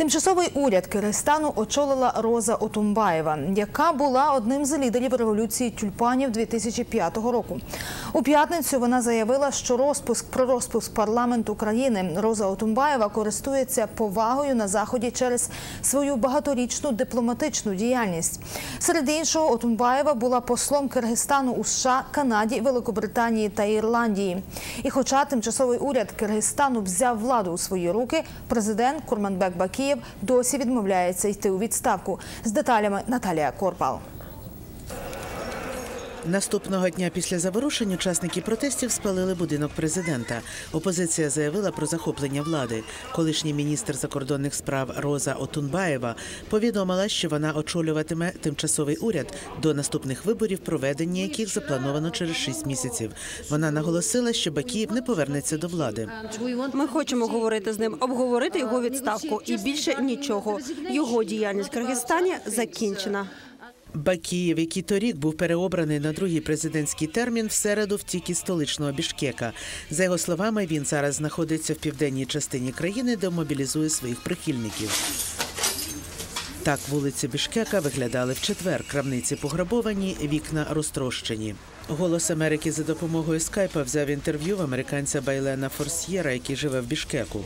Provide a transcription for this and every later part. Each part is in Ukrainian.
Тимчасовий уряд Киргизстану очолила Роза Отумбаєва, яка була одним з лідерів революції тюльпанів 2005 року. У п'ятницю вона заявила, що розпуск про розпуск парламенту країни Роза Отумбаєва користується повагою на заході через свою багаторічну дипломатичну діяльність. Серед іншого, Отумбаєва була послом Киргизстану у США, Канаді, Великобританії та Ірландії. І хоча тимчасовий уряд Киргизстану взяв владу у свої руки, президент Курманбек Бакієв досі відмовляється йти у відставку. З деталями Наталія Корпал. Наступного дня після заворушень учасники протестів спалили будинок президента. Опозиція заявила про захоплення влади. Колишній міністр закордонних справ Роза Отунбаєва повідомила, що вона очолюватиме тимчасовий уряд до наступних виборів, проведення яких заплановано через шість місяців. Вона наголосила, що Бакіїв не повернеться до влади. Ми хочемо говорити з ним, обговорити його відставку і більше нічого. Його діяльність в Киргизстані закінчена. Бакієв, який торік був переобраний на другий президентський термін, в середу втік із столичного Бішкека. За його словами, він зараз знаходиться в південній частині країни, де мобілізує своїх прихильників. Так вулиці Бішкека виглядали в четвер. Крамниці пограбовані, вікна розтрощені. Голос Америки за допомогою скайпа взяв інтерв'ю в американця Байлена Форсьєра, який живе в Бішкеку.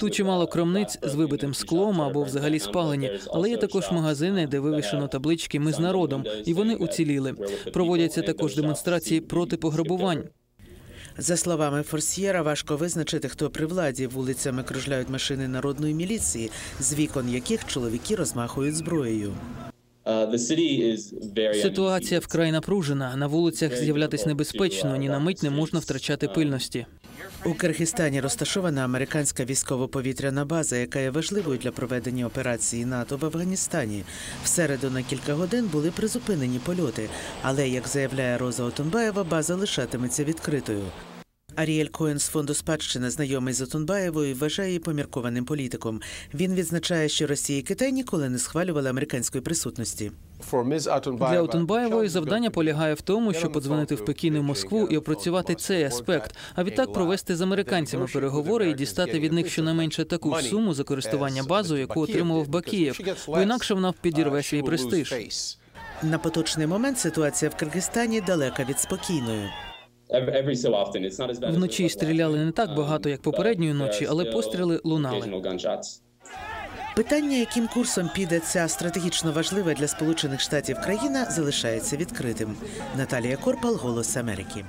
Тут чимало крамниць з вибитим склом або взагалі спалені, але є також магазини, де вивішено таблички Ми з народом, і вони уціліли. Проводяться також демонстрації проти пограбувань. За словами Форсьєра, важко визначити, хто при владі. Вулицями кружляють машини народної міліції, з вікон яких чоловіки розмахують зброєю. Ситуація вкрай напружена. На вулицях з'являтись небезпечно, ні на мить не можна втрачати пильності. У Киргизстані розташована американська військово-повітряна база, яка є важливою для проведення операції НАТО в Афганістані. В середу на кілька годин були призупинені польоти, але, як заявляє Роза Отунбаєва, база лишатиметься відкритою. Аріель Коен з фонду спадщина, знайомий з Отунбаєвою, вважає її поміркованим політиком. Він відзначає, що Росія і Китай ніколи не схвалювали американської присутності. Для Отунбаєвої завдання полягає в тому, щоб подзвонити в Пекін і Москву і опрацювати цей аспект, а відтак провести з американцями переговори і дістати від них щонайменше таку ж суму за користування базою, яку отримував Бакієв, бо інакше вона підірве свій престиж. На поточний момент ситуація в Киргизстані далека від спокійної. Вночі стріляли не так багато, як попередньої ночі, але постріли лунали. Питання, яким курсом піде ця стратегічно важлива для Сполучених Штатів країна, залишається відкритим. Наталія Корпал, Голос Америки.